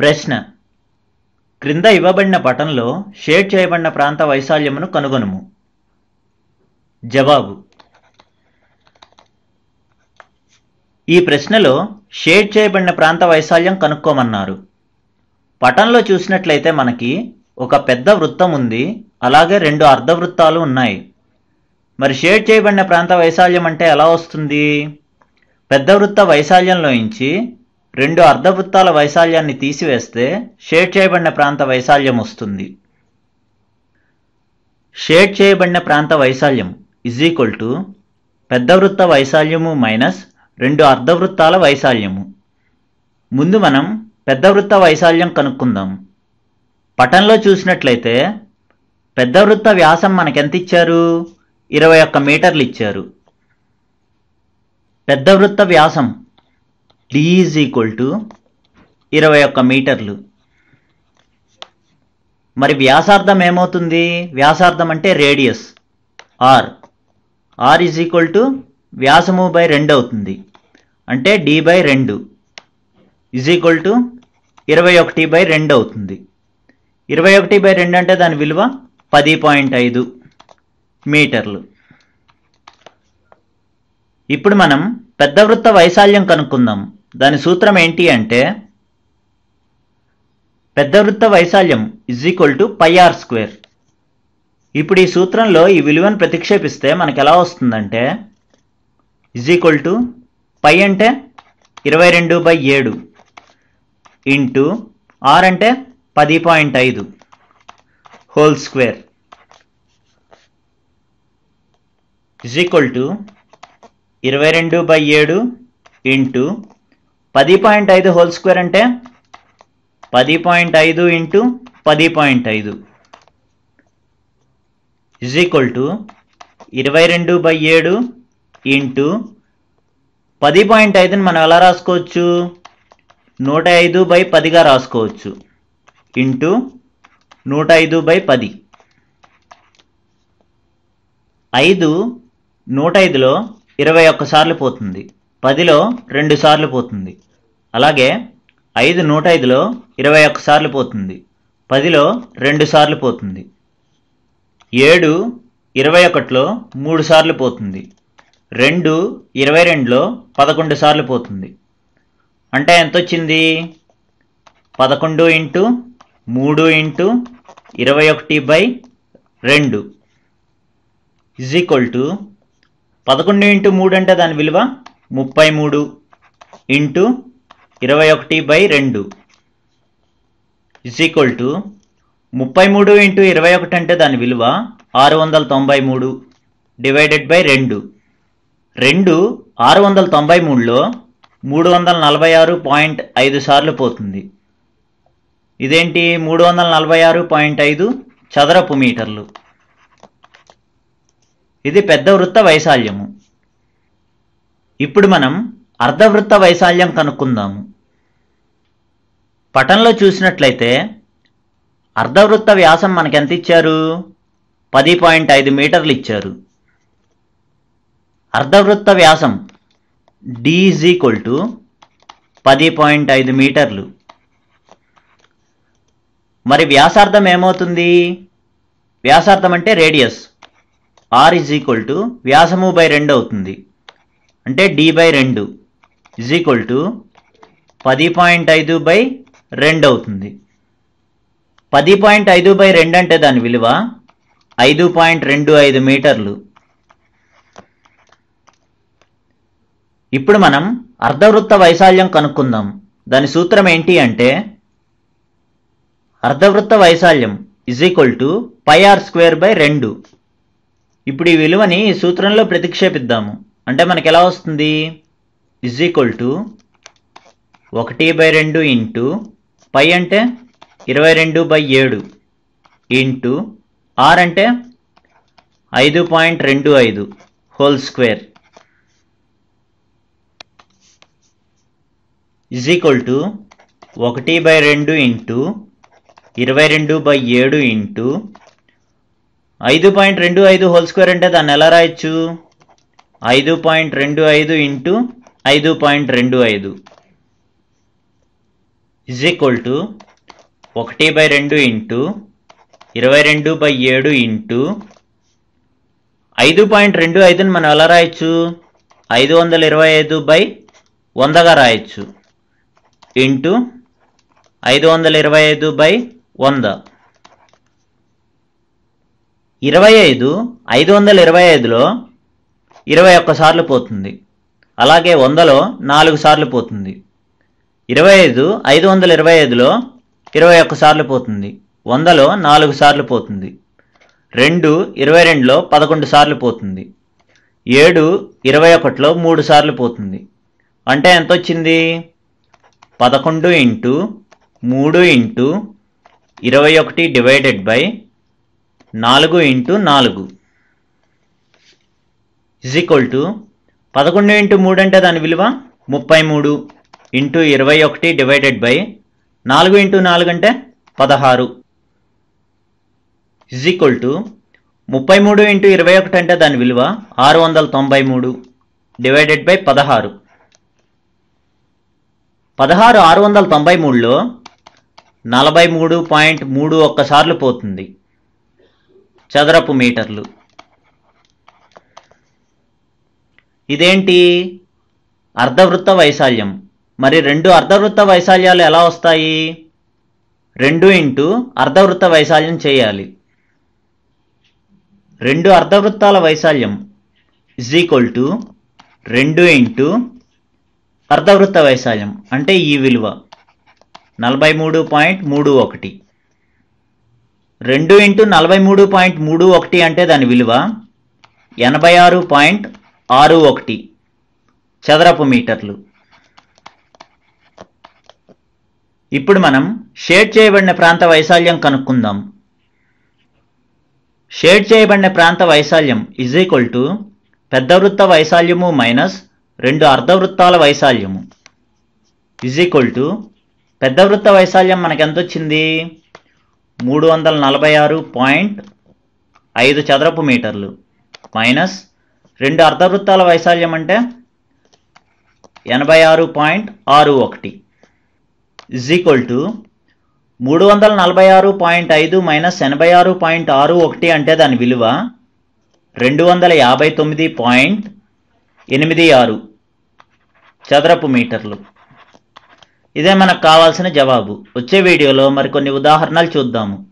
ప్రశ్న. క్రింద ఇవ్వబడిన పటంలో షేడ్ చేయబడిన ప్రాంత వైశాల్యమును కనుగొనుము. జవాబు. ఈ ప్రశ్నలో షేడ్ చేయబడిన ప్రాంత వైశాల్యం కనుక్కోమన్నారు. పటంలో చూసినట్లయితే మనకి ఒక పెద్ద వృత్తం ఉంది అలాగే రెండు అర్ధవృత్తాలు ఉన్నాయి. మరి షేడ్ చేయబడిన ప్రాంత వైశాల్యం అంటే ఎలా వస్తుంది? పెద్ద వృత్త వైశాల్యంలోంచి రెండు అర్ధవృత్తాల వైశాల్యాన్ని తీసివేస్తే షేడ్ చేయబడిన ప్రాంత వైశాల్యం వస్తుంది. షేడ్ చేయబడిన ప్రాంత వైశాల్యం ఇజ్ ఈక్వల్ టు పెద్ద వృత్త వైశాల్యము మైనస్ రెండు అర్ధవృత్తాల వైశాల్యము. ముందు మనం పెద్ద వృత్త వైశాల్యం కనుక్కుందాం. పటంలో చూసినట్లయితే పెద్ద వృత్త వ్యాసం మనకెంత ఇచ్చారు ఇరవై ఒక్క మీటర్లు ఇచ్చారు. పెద్ద వృత్త వ్యాసం డి ఈజ్ ఈక్వల్ టు ఇరవై ఒక్క మీటర్లు. మరి వ్యాసార్థం ఏమవుతుంది? వ్యాసార్థం అంటే radius. R R is equal to వ్యాసము by రెండు అవుతుంది. అంటే డి బై రెండు. ఈజ్ ఈక్వల్ టు ఇరవై ఒకటి బై రెండు అవుతుంది. ఇరవై ఒకటి బై రెండు అంటే దాని విలువ పది పాయింట్ ఐదు మీటర్లు. ఇప్పుడు మనం పెద్ద వృత్త వైశాల్యం కనుక్కుందాం. దాని సూత్రం ఏంటి అంటే పెద్ద వృత్త వైశాల్యం is equal to pi R square ఇప్పుడు ఈ సూత్రంలో ఈ విలువను ప్రతిక్షేపిస్తే మనకు ఎలా వస్తుందంటే ఇజ్ ఈక్వల్ టు పై అంటే ఇరవై రెండు బై ఏడు ఇంటూ ఆర్ అంటే పది పాయింట్ ఐదు whole square is equal to ఇరవై రెండు బై ఏడు ఇంటూ పది పాయింట్ ఐదు హోల్ స్క్వేర్ అంటే పది పాయింట్ ఐదు ఇంటూ పది పాయింట్ ఐదు. ఇజ్ ఈక్వల్ టు ఇరవై రెండు బై ఏడు ఇంటూ పది పాయింట్ ఐదుని మనం ఎలా రాసుకోవచ్చు? నూట ఐదు బై పదిగా రాసుకోవచ్చు. ఇంటూ నూట ఐదు బై పది. ఐదు నూట ఐదులో ఇరవై ఒక్క సార్లు పోతుంది. పదిలో రెండు సార్లు పోతుంది. అలాగే ఐదు నూట ఐదులో ఇరవై ఒక్క సార్లు పోతుంది. పదిలో రెండు సార్లు పోతుంది. ఏడు ఇరవై ఒకటిలో మూడు సార్లు పోతుంది. రెండు ఇరవై రెండులో పదకొండు సార్లు పోతుంది. అంటే ఎంత వచ్చింది పదకొండు ఇంటూ మూడు ఇంటూ ఇరవై ఒకటి బై రెండు. ఇజ్ ఈక్వల్ టు పదకొండు ఇంటూ మూడు అంటే దాని విలువ ముప్పై మూడు ఇంటూ ఇరవై ఒకటి బై రెండు. ఇజ్ ఈక్వల్ టు ముప్పై మూడు ఇంటూ ఇరవై ఒకటి అంటే దాని విలువ ఆరు వందల తొంభై మూడు డివైడెడ్ బై రెండు. రెండు ఆరు వందల తొంభై మూడులో మూడు వందల నలభై ఆరు పాయింట్ ఐదు సార్లు పోతుంది. ఇదేంటి? మూడు వందల నలభై ఆరు పాయింట్ ఐదు చదరపు మీటర్లు. ఇది పెద్ద వృత్త వైశాల్యము. ఇప్పుడు మనం అర్ధవృత్త వైశాల్యం కనుక్కుందాము. పటంలో చూసినట్లయితే అర్ధవృత్త వ్యాసం మనకెంత ఎంత ఇచ్చారు పది పాయింట్ ఐదు మీటర్లు ఇచ్చారు అర్ధవృత్త వ్యాసం డి ఈక్వల్ టు పది పాయింట్ ఐదు మీటర్లు. మరి వ్యాసార్థం ఏమవుతుంది? వ్యాసార్థం అంటే radius. R is equal to వ్యాసము by రెండు అవుతుంది. అంటే డి బై రెండు. ఇజ్ ఈక్వల్ టు పది పాయింట్ ఐదు బై రెండు అవుతుంది. పది పాయింట్ ఐదు బై రెండు అంటే దాని విలువ ఐదు పాయింట్ రెండు ఐదు మీటర్లు. ఇప్పుడు మనం అర్ధవృత్త వైశాల్యం కనుక్కుందాం. దాని సూత్రం ఏంటి అంటే అర్ధవృత్త వైశాల్యం is equal to pi R square by రెండు. ఇప్పుడు ఈ విలువని ఈ సూత్రంలో ప్రతిక్షేపిద్దాము. అంటే మనకి ఎలా వస్తుంది? ఇజ్ ఈక్వల్ టు ఒకటి బై రెండు ఇంటూ పై అంటే ఇరవై రెండు బై ఏడు ఇంటూ ఆర్ అంటే ఐదు పాయింట్ రెండు ఐదు whole square. Is equal to ఒకటి బై రెండు ఇంటూ ఇరవై రెండు బై ఏడు ఇంటూ ఐదు పాయింట్ రెండు ఐదు హోల్ స్క్వేర్ అంటే దాన్ని ఎలా రాయొచ్చు? ఐదు పాయింట్ రెండు ఐదు ఇంటూ ఐదు పాయింట్ రెండు ఐదు. ఇజ్ ఈక్వల్ టు ఒకటి బై రెండు ఇంటూ ఇరవై రెండు బై ఏడు ఇంటూ ఐదు పాయింట్ రెండు ఐదుని మనం ఎలా రాయొచ్చు? ఐదు వందల ఇరవై ఐదు బై వందగా రాయొచ్చు. ఇంటూ ఐదు వందల ఇరవై ఐదు బై వంద. ఇరవై ఐదు ఐదు వందల ఇరవై ఐదులో ఇరవై ఒక్క సార్లు పోతుంది. అలాగే వందలో నాలుగు సార్లు పోతుంది. ఇరవై ఐదు ఐదు వందల ఇరవై ఐదులో ఇరవై ఒక్క సార్లు పోతుంది. వందలో నాలుగు సార్లు పోతుంది. రెండు ఇరవై రెండులో పదకొండు సార్లు పోతుంది. ఏడు ఇరవై ఒకటిలో మూడు సార్లు పోతుంది. అంటే ఎంత వచ్చింది పదకొండు ఇంటూ మూడు ఇంటూ ఇరవై ఒకటి డివైడెడ్ బై నాలుగు ఇంటూ నాలుగు. ఇజ్ ఈక్వల్ టు పదకొండు ఇంటూ మూడు అంటే దాని విలువ ముప్పై మూడు ఇంటూ ఇరవై ఒకటి డివైడెడ్ బై నాలుగు ఇంటూ నాలుగు అంటే పదహారు. ఇజ్ ఈక్వల్ టు ముప్పై మూడు ఇంటూ ఇరవై ఒకటి అంటే దాని విలువ ఆరు వందల తొంభై మూడు డివైడెడ్ బై పదహారు. పదహారు ఆరు వందల తొంభై మూడులో నలభై మూడు పాయింట్ మూడు ఒక్కసార్లు పోతుంది. చదరపు మీటర్లు. ఇదేంటి? అర్ధవృత్త వైశాల్యం. మరి రెండు అర్ధవృత్త వైశాల్యాలు ఎలా వస్తాయి? రెండు ఇంటూ అర్ధవృత్త వైశాల్యం చేయాలి. రెండు అర్ధవృత్తాల వైశాల్యం ఇజ్ ఈక్వల్ టు రెండు ఇంటూ అర్ధవృత్త వైశాల్యం. అంటే ఈ విలువ నలభై మూడు పాయింట్ మూడు ఒకటి. రెండు ఇంటూ నలభై మూడు పాయింట్ మూడు ఒకటి అంటే దాని విలువ ఎనభై ఆరు పాయింట్ ఆరు ఒకటి. చదరపు మీటర్లు. ఇప్పుడు మనం షేడ్ చేయబడిన ప్రాంత వైశాల్యం కనుక్కుందాం. షేడ్ చేయబడిన ప్రాంత వైశాల్యం ఇజ్ ఈక్వల్ టు పెద్ద వృత్త వైశాల్యము మైనస్ రెండు అర్ధవృత్తాల వైశాల్యము. ఇజ్ ఈక్వల్ టు పెద్ద వృత్త వైశాల్యం మనకు ఎంత వచ్చింది? మూడు వందల నలభై ఆరు పాయింట్ ఐదు చదరపు మీటర్లు. మైనస్ రెండు అర్ధవృత్తాల వైశాల్యం అంటే ఎనభై ఆరు పాయింట్ ఆరు ఒకటి. ఇజ్ ఈక్వల్ టు మూడు వందల నలభై ఆరు పాయింట్ ఐదు మైనస్ ఎనభై ఆరు పాయింట్ ఆరు ఒకటి అంటే దాని విలువ రెండు వందల యాభై తొమ్మిది పాయింట్ ఎనిమిది ఆరు చదరపు మీటర్లు. ఇదే మనకు కావాల్సిన జవాబు. వచ్చే వీడియోలో మరికొన్ని ఉదాహరణలు చూద్దాము.